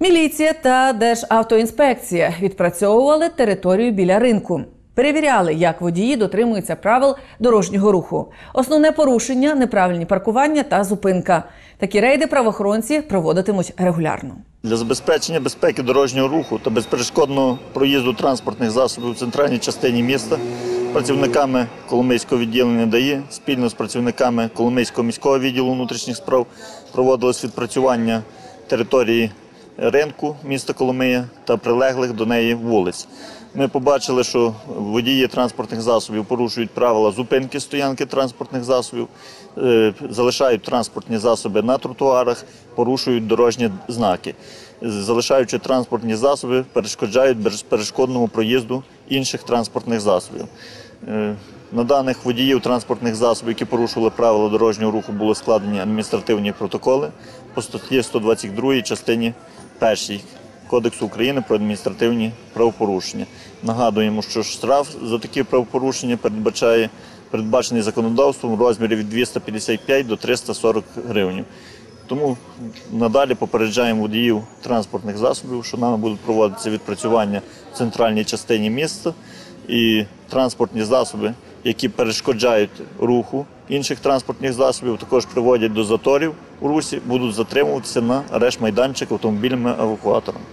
Міліція та Державтоінспекція відпрацьовували територію біля ринку. Перевіряли, як водії дотримуються правил дорожнього руху. Основне порушення неправильні паркування та зупинка. Такі рейди правоохоронці проводитимуть регулярно. Для забезпечення безпеки дорожнього руху та безперешкодного проїзду транспортних засобів у центральній частині міста працівниками Коломийського відділення ДАІ спільно з працівниками Коломийського міського відділу внутрішніх справ проводилось відпрацювання території ринку міста Коломия та прилеглих до неї вулиць. Ми побачили, що водії транспортних засобів порушують правила зупинки стоянки транспортних засобів, е, залишають транспортні засоби на тротуарах, порушують дорожні знаки. Залишаючи транспортні засоби, перешкоджають безперешкодному проїзду інших транспортних засобів. Е, На даних водіїв транспортних засобів, які порушували правила дорожнього руху, були складені адміністративні протоколи по статті 122 частині 1 Кодексу України про адміністративні правопорушення. Нагадуємо, що штраф за такі правопорушення передбачає передбачений законодавством у розмірі від 255 до 340 гривень. Тому надалі попереджаємо водіїв транспортних засобів, що нами будуть проводитися відпрацювання в центральній частині міста і транспортні засоби, які перешкоджають руху інших транспортних засобів, також приводять до заторів у русі, будуть затримуватися на арешт майданчик автомобільними евакуаторами.